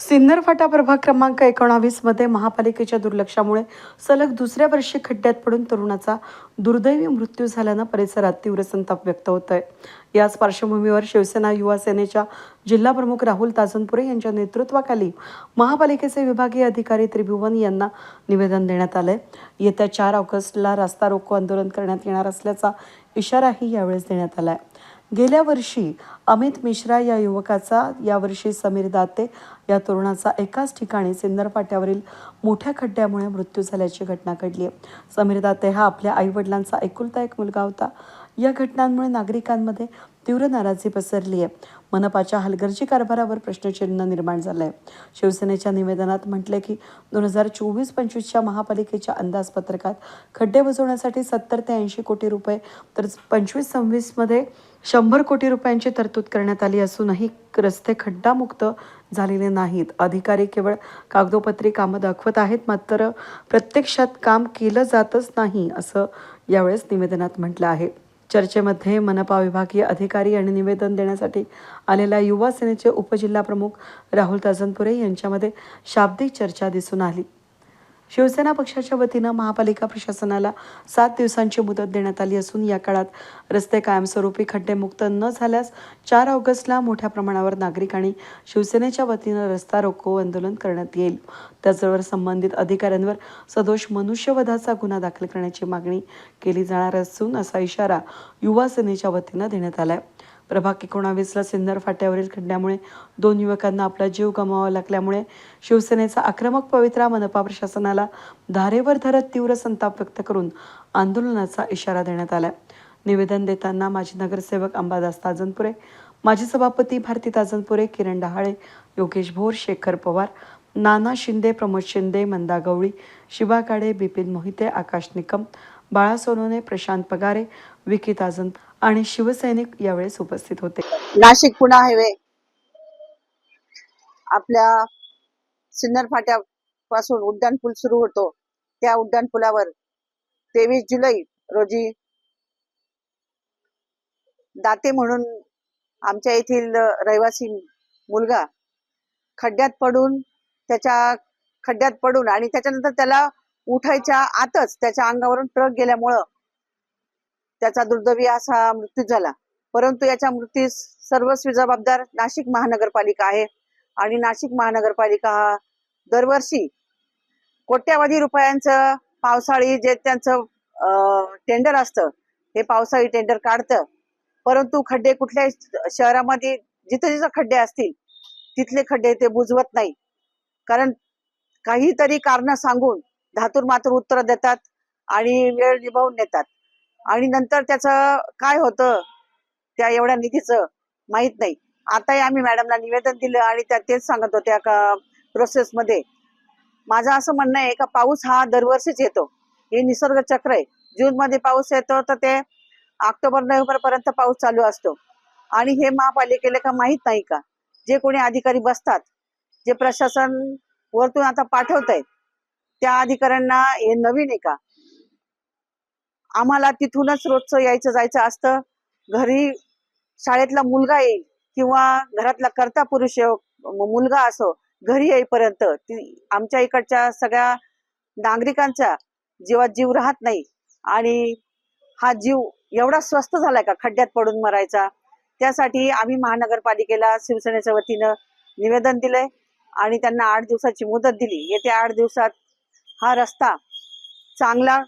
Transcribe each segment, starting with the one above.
सिन्नर फाटा प्रभाग क्रमांक एकोणावीसमध्ये महापालिकेच्या दुर्लक्षामुळे सलग दुसऱ्या वर्षी खड्ड्यात पडून तरुणाचा दुर्दैवी मृत्यू झाल्यानं परिसरात तीव्र संताप व्यक्त होत आहे याच पार्श्वभूमीवर शिवसेना युवा सेनेच्या जिल्हा प्रमुख राहुल ताजनपुरे यांच्या नेतृत्वाखाली महापालिकेचे विभागीय अधिकारी त्रिभुवन यांना निवेदन देण्यात आलं आहे येत्या चार ऑगस्टला रास्ता रोको आंदोलन करण्यात येणार असल्याचा इशाराही यावेळेस देण्यात आला आहे गेल्या वर्षी अमित मिश्रा या युवकाचा यावर्षी समीर दाते या तरुणाचा एकाच ठिकाणी सिन्नरपाट्यावरील मोठ्या खड्ड्यामुळे मृत्यू झाल्याची घटना घडली आहे. समीर दाते हा आपल्या आईवडिलांचा एकुलता एक मुलगा होता. या घटनांमुळे नागरिकांमध्ये तीव्र नाराजी पसरली आहे. मनपाच्या हलगर्जी कारभारावर प्रश्नचिन्ह निर्माण झालं आहे शिवसेनेच्या निवेदनात म्हटले की दोन हजार चोवीस पंचवीसच्या महापालिकेच्या अंदाजपत्रकात खड्डे बुजवण्यासाठी सत्तर ते ऐंशी कोटी रुपये तर पंचवीस सव्वीसमध्ये शंभर कोटी रुपयांची तरतूद करण्यात आली असूनही रस्ते खड्डामुक्त झालेले नाहीत. अधिकारी केवळ कागदोपत्री कामं दाखवत आहेत मात्र प्रत्यक्षात काम केलं जातच नाही असं यावेळेस निवेदनात म्हटलं आहे. चर्चेमध्ये मनपा विभागीय अधिकारी आणि निवेदन देण्यासाठी आलेल्या युवा सेनेचे उपजिल्हा प्रमुख राहुल ताजनपुरे यांच्यामध्ये शाब्दिक चर्चा दिसून आली. शिवसेना पक्षाच्या वतीनं महापालिका प्रशासनाला सात दिवसांची मुदत देण्यात आली असून या काळात रस्ते कायमस्वरूपी खड्डेमुक्त न झाल्यास चार ऑगस्टला मोठ्या प्रमाणावर नागरिक आणि शिवसेनेच्या वतीनं रस्ता रोको आंदोलन करण्यात येईल. त्याचबरोबर संबंधित अधिकाऱ्यांवर सदोष मनुष्यवधाचा गुन्हा दाखल करण्याची मागणी केली जाणार असून असा इशारा युवा सेनेच्या वतीनं देण्यात आला आहे प्रभाग एकोणावीसला सिन्नर फाट्यावरील खड्ड्यामुळे दोन युवकांना आपला जीव गमावा लागल्यामुळे शिवसेनेचा आक्रमक पवित्रा मनपा प्रशासनाला धारेवर धरत तीव्र संताप व्यक्त करून आंदोलनाचा इशारा देण्यात आला निवेदन देताना माजी नगरसेवक अंबादास ताजनपुरे माजी सभापती भारती ताजनपुरे किरण डहाळे योगेश भोर शेखर पवार नाना शिंदे प्रमोद शिंदे मंदा गवळी शिवा काडे बिपिन मोहिते आकाश निकम बाळा सोनोने प्रशांत पगारे विकी ताजन आणि शिवसैनिक यावेळेस उपस्थित होते. नाशिक पुणे हायवे. आपल्या सिन्नर फाट्या पासून उड्डाण पूल सुरू होतो. त्या उड्डाण पुलावर तेवीस जुलै रोजी दाते म्हणून आमच्या येथील रहिवासी मुलगा खड्ड्यात पडून त्याच्या खड्ड्यात पडून आणि त्याच्यानंतर त्याला उठायच्या आतच त्याच्या अंगावरून ट्रक गेल्यामुळं त्याचा दुर्दैवी असा मृत्यू झाला. परंतु याच्या मृत्यूस सर्वस्वी जबाबदार नाशिक महानगरपालिका आहे. आणि नाशिक महानगरपालिका हा दरवर्षी कोट्यावधी रुपयांचं पावसाळी जे त्यांचं टेंडर असतं हे पावसाळी टेंडर काढतं. परंतु खड्डे कुठल्याही शहरामध्ये जिथे जिथे खड्डे असतील तिथले खड्डे ते बुजवत नाही. कारण काहीतरी कारण सांगून धातूर मातूर उत्तर देतात आणि वेळ निभावून नेतात. आणि नंतर त्याचं काय होतं? त्या एवढ्या निधीचं माहीत नाही. आताही आम्ही मॅडमला निवेदन दिलं आणि त्या तेच सांगत होत्या का प्रोसेसमध्ये माझं असं म्हणणं आहे का पाऊस हा दरवर्षीच येतो. हे निसर्ग चक्र आहे. जून मध्ये पाऊस येतो तर ते ऑक्टोबर नोव्हेंबर पर्यंत पाऊस चालू असतो. आणि हे महापालिकेला का माहीत नाही का? जे कोणी अधिकारी बसतात जे प्रशासन वरतून आता पाठवत आहेत त्या अधिकाऱ्यांना हे नवीन आहे का? आम्हाला तिथूनच रोजचं यायचं जायचं असतं. घरी शाळेतला मुलगा येईल किंवा घरातला करता पुरुष मुलगा असो घरी येईपर्यंत ती आमच्या इकडच्या सगळ्या नागरिकांच्या जीवात जीव राहत नाही. आणि हा जीव एवढा स्वस्त झालाय का खड्ड्यात पडून मरायचा. त्यासाठी आम्ही महानगरपालिकेला शिवसेनेच्या वतीनं निवेदन दिलंय आणि त्यांना आठ दिवसाची मुदत दिली. येत्या आठ दिवसात हा रस्ता चांगला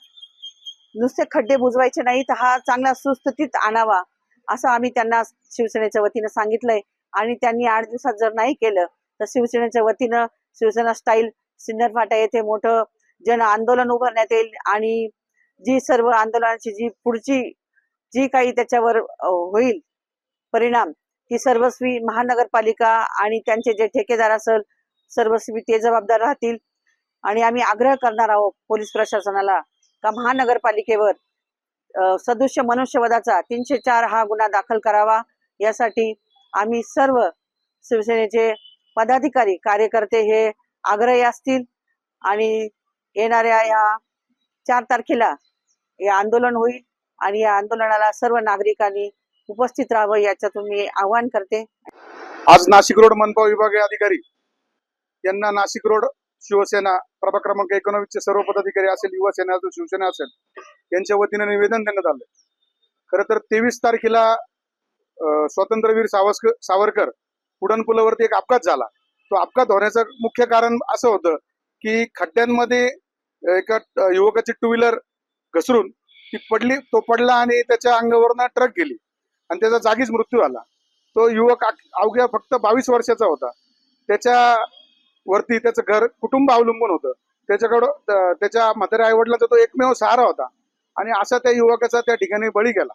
नुसते खड्डे बुजवायचे नाही तर हा चांगला सुस्थितीत आणावा असं आम्ही त्यांना शिवसेनेच्या वतीनं सांगितलंय. आणि त्यांनी आठ दिवसात जर नाही केलं तर शिवसेनेच्या वतीनं शिवसेना स्टाईल सिन्नर फाटा येथे मोठं जन आंदोलन उभारण्यात येईल. आणि जी सर्व आंदोलनाची जी पुढची जी काही त्याच्यावर होईल परिणाम ती सर्वस्वी महानगरपालिका आणि त्यांचे जे ठेकेदार असेल सर्वस्वी ते जबाबदार राहतील. आणि आम्ही आग्रह करणार आहोत पोलीस प्रशासनाला का महानगरपालिकेवर सदृश्य मनुष्यवधाचा तीनशे चार हा गुन्हा दाखल करावा यासाठी आम्ही सर्व शिवसेनेचे पदाधिकारी कार्यकर्ते हे आग्रही असतील आणि येणाऱ्या या चार तारखेला हे आंदोलन होईल आणि या आंदोलनाला सर्व नागरिकांनी उपस्थित राहावं याच्यातून मी आवाहन करते. आज नाशिक रोड मनपा विभागीय अधिकारी यांना नाशिक रोड शिवसेना प्रभाग क्रमांक एकोणावीसचे सर्व पदाधिकारी असेल युवा सेना असेल शिवसेना असेल यांच्या वतीने निवेदन देण्यात आलं खरं तर तेवीस तारखेला स्वातंत्र्यवीर सावस्कर सावरकर उड्डाणपुलावरती एक अपघात झाला. तो अपघात होण्याचं मुख्य कारण असं होतं की खड्ड्यांमध्ये एका युवकाची टू व्हीलर घसरून ती पडली तो पडला आणि त्याच्या अंगावरनं ट्रक गेली आणि त्याचा जागीच मृत्यू झाला. तो युवक अवघ्या फक्त बावीस वर्षाचा होता. त्याच्या वरती त्याचं घर कुटुंब अवलंबून होतं. त्याच्याकडं त्याच्या म्हाताऱ्या आईवडिलांचा तो एकमेव सहारा होता. आणि असा त्या युवकाचा त्या ठिकाणी बळी गेला.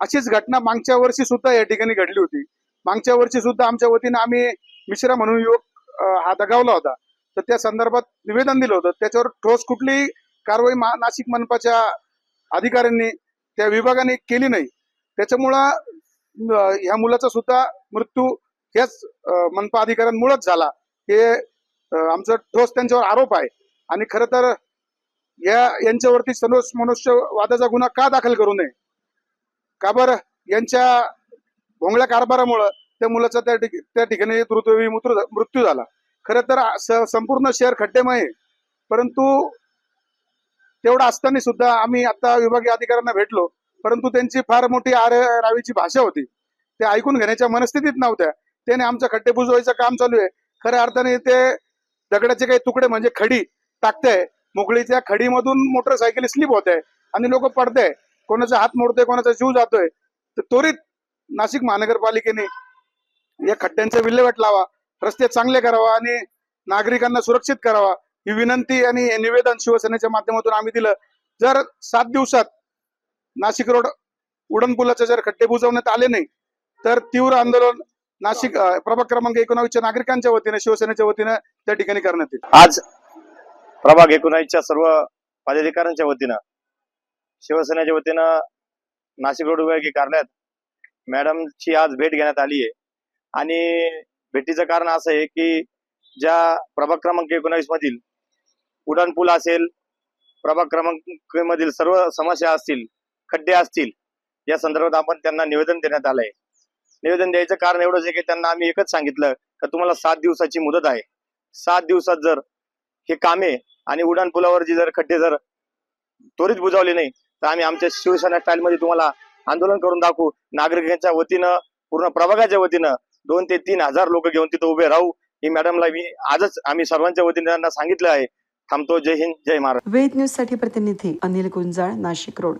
अशीच घटना मागच्या वर्षी सुद्धा या ठिकाणी घडली होती. मागच्या वर्षी सुद्धा आमच्या वतीनं आम्ही मिश्रा म्हणून युवक हा दगावला होता. तर त्या संदर्भात निवेदन दिलं होतं. त्याच्यावर ठोस कुठलीही कारवाई मा- नाशिक मनपाच्या अधिकाऱ्यांनी त्या विभागाने केली नाही. त्याच्यामुळं ह्या मुलाचा सुद्धा मृत्यू ह्याच मनपा अधिकाऱ्यांमुळेच झाला. हे आमचा ठोस त्यांच्यावर आरोप आहे. आणि खरं तर या यांच्यावरती सनोष मनुष्यवादाचा गुन्हा का दाखल करू नये? का बरं? यांच्या भोंगळ्या कारभारामुळं त्या मुलाचा त्या ठिक- त्या ठिकाणी द्रुतवेळी मृत्यू मृत्यू झाला. खरं तर संपूर्ण शहर खड्डेमय परंतु तेवढं असताना सुद्धा आम्ही आता विभागीय अधिकाऱ्यांना भेटलो. परंतु त्यांची फार मोठी आर रावीची भाषा होती. ते ऐकून घेण्याच्या मनस्थितीत नव्हत्या. त्याने आमच्या खड्डे बुजवायचं काम चालू आहे. खऱ्या अर्थाने ते दगडाचे काही तुकडे म्हणजे खडी टाकते. मोकळीच्या खडीमधून मोटरसायकल स्लिप होते आणि लोक पडते. कोणाचा हात मोडतोय कोणाचा जीव जातोय. तर त्वरित नाशिक महानगरपालिकेने या खड्ड्यांचा विल्हेवाट लावा रस्ते चांगले करावा आणि नागरिकांना सुरक्षित करावा. ही विनंती आणि हे निवेदन शिवसेनेच्या माध्यमातून आम्ही दिलं. जर सात दिवसात नाशिक रोड उडणपुलाचे जर खड्डे बुजवण्यात आले नाही तर तीव्र आंदोलन नाशिक प्रभाग क्रमांक एकोणावीसच्या नागरिकांच्या वतीने शिवसेनेच्या वतीनं त्या ठिकाणी करण्यात येईल. आज प्रभाग एकोणावीसच्या सर्व पदाधिकाऱ्यांच्या वतीनं शिवसेनेच्या वतीनं नाशिक रोड विभागीय कार्यालयात मॅडमची आज भेट घेण्यात आली आहे. आणि भेटीचं कारण असं आहे की ज्या प्रभाग क्रमांक एकोणावीस मधील उड्डाण पूल असेल प्रभाग क्रमांक मधील सर्व समस्या असतील खड्डे असतील या संदर्भात आपण त्यांना निवेदन देण्यात आलंय. निवेदन द्यायचं कारण एवढंच आहे की त्यांना आम्ही एकच सांगितलं का तुम्हाला सात दिवसाची मुदत आहे. सात दिवसात जर हे कामे आणि उड्डाण पुलावरची जर खड्डे जर त्वरित बुजावले नाही तर आम्ही आमच्या शिवसेना स्टाईलमध्ये तुम्हाला आंदोलन करून दाखवू. नागरिकांच्या वतीनं पूर्ण प्रभागाच्या वतीनं दोन ते तीन हजार लोक घेऊन तिथं उभे राहू. ही मॅडमला मी आजच आम्ही सर्वांच्या वतीने त्यांना सांगितलं आहे. थांबतो. जय हिंद जय महाराष्ट्र. वेद न्यूजसाठी प्रतिनिधी अनिल गुंजाळ नाशिक रोड.